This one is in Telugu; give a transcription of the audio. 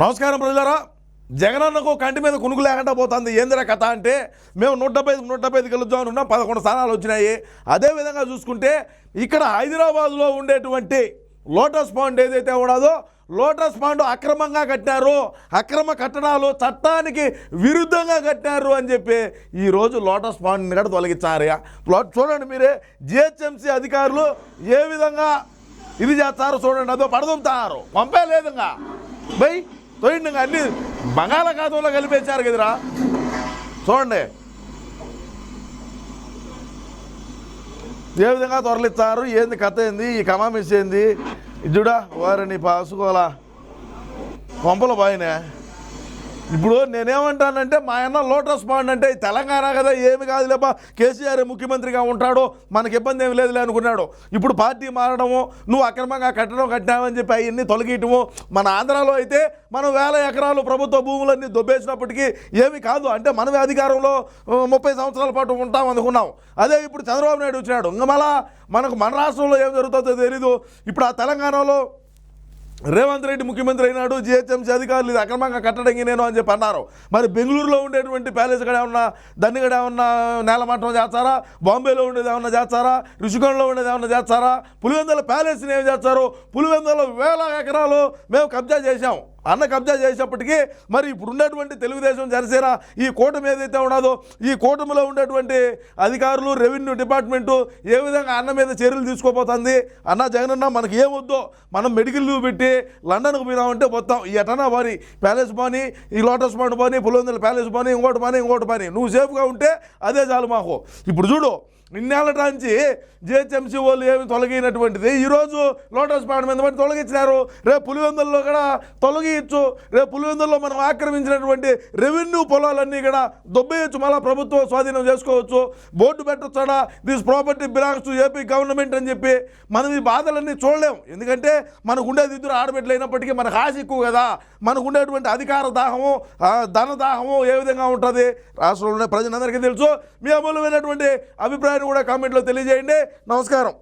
నమస్కారం ప్రజలారా. జగనన్నకు కంటి మీద కునుకు లేకుండా పోతుంది. ఏందిరా కథ అంటే మేము నూట డెబ్బై ఐదు నూట డెబ్బై ఐదు గెలుద్దామని ఉన్నాం. పదకొండు స్థానాలు వచ్చినాయి. అదేవిధంగా చూసుకుంటే ఇక్కడ హైదరాబాద్లో ఉండేటువంటి లోటస్ పాండ్ ఏదైతే ఉన్నదో లోటస్ పాండ్ అక్రమంగా కట్టారు. అక్రమ కట్టడాలు చట్టానికి విరుద్ధంగా కట్టారు అని చెప్పి ఈరోజు లోటస్ పాండ్ని కూడా తొలగించారు చూడండి మీరే జిహెచ్ఎంసీ అధికారులు ఏ విధంగా ఇది చేస్తారు చూడండి. అదో పడదుంటారు పంపే లేదుగా. బై. తోయండి అన్ని బంగాళాఖాతంలో కలిపేశారు కదరా. చూడండి. ఏ విధంగా తొరలిస్తారు ఏంది కథ ఏంది ఈ కమామిస్ ఏంది ఇద్దుడా వారిని పాసుకోవాలా? కొంపలు బాయినే ఇప్పుడు నేనేమంటానంటే మా అన్న లోటస్ పాండ్ అంటే తెలంగాణ కదా ఏమి కాదు లేపా కేసీఆర్ ముఖ్యమంత్రిగా ఉంటాడో మనకి ఇబ్బంది ఏమి లేదులే అనుకున్నాడు. ఇప్పుడు పార్టీ మారడము నువ్వు అక్రమంగా కట్టడం కట్టావని చెప్పి అవన్నీ తొలగియటము మన ఆంధ్రాలో అయితే మనం వేల ఎకరాలు ప్రభుత్వ భూములన్నీ దొబ్బేసినప్పటికీ ఏమి కాదు. అంటే మనమే అధికారంలో ముప్పై సంవత్సరాల పాటు ఉంటాం అనుకున్నాం. అదే ఇప్పుడు చంద్రబాబు నాయుడు వచ్చినాడు. ఇంకా మళ్ళా మనకు మన రాష్ట్రంలో ఏం జరుగుతుందో తెలీదు. ఇప్పుడు ఆ తెలంగాణలో రేవంత్ రెడ్డి ముఖ్యమంత్రి అయినాడు జిహెచ్ఎంసీ అధికారులు ఇది అక్రమంగా కట్టడానికి నేను అని చెప్పి అన్నారు. మరి బెంగళూరులో ఉండేటువంటి ప్యాలెస్ కూడా ఏమన్నా దాన్ని కూడా ఏమన్నా నేలమట్టం చేస్తారా? బాంబేలో ఉండేది ఏమన్నా చేస్తారా? రుషికొండలో ఉండేది ఏమన్నా చేస్తారా? పులివెందుల ప్యాలెస్ని ఏం చేస్తారు? పులివెందుల వేల ఎకరాలు మేము కబ్జా చేశాం. అన్న కబ్జా చేసేప్పటికీ మరి ఇప్పుడు ఉన్నటువంటి తెలుగుదేశం జనసేన ఈ కూటమి ఏదైతే ఉన్నదో ఈ కూటమిలో ఉండేటువంటి అధికారులు రెవెన్యూ డిపార్ట్మెంటు ఏ విధంగా అన్న మీద చర్యలు తీసుకోపోతుంది అన్న జగనన్న మనకి ఏమొద్దో మనం మెడికల్ లీవ్ పెట్టి లండన్కు పోయినామంటే మొత్తం ఈ ఎటనా పోని ప్యాలెస్ పని ఈ లోటస్ పాండ్ పని పులివెందుల ప్యాలెస్ పని ఇంకోటి పని ఇంకోటి పని. నువ్వు సేఫ్గా ఉంటే అదే చాలు మాకు. ఇప్పుడు చూడు నిన్నేళ్ళ నుంచి జిహెచ్ఎంసీ వాళ్ళు ఏమి తొలగినటువంటిది. ఈరోజు లోటస్ పాడు మీద పడి తొలగించినారు రేపు పులివెందుల్లో కూడా తొలగించు రేపు పులివెందుల్లో మనం ఆక్రమించినటువంటి రెవెన్యూ పొలాలన్నీ కూడా దొబ్బేయచ్చు. మళ్ళీ ప్రభుత్వం స్వాధీనం చేసుకోవచ్చు. Board పెట్టొచ్చాడా this property belongs to AP government అని చెప్పి మనం ఈ బాధలన్నీ చూడలేం. ఎందుకంటే మనకు ఉండేది ఇద్దరు ఆడబిడ్డలు అయినప్పటికీ మనకు ఆశ ఎక్కువ కదా. మనకు ఉండేటువంటి అధికార దాహము ధన దాహము ఏ విధంగా ఉంటుంది? రాష్ట్రంలోనే ప్రజలందరికీ తెలుసు. మీ అమూల్యమైనటువంటి అభిప్రాయాన్ని కూడా కామెంట్లో తెలియజేయండి. నమస్కారం.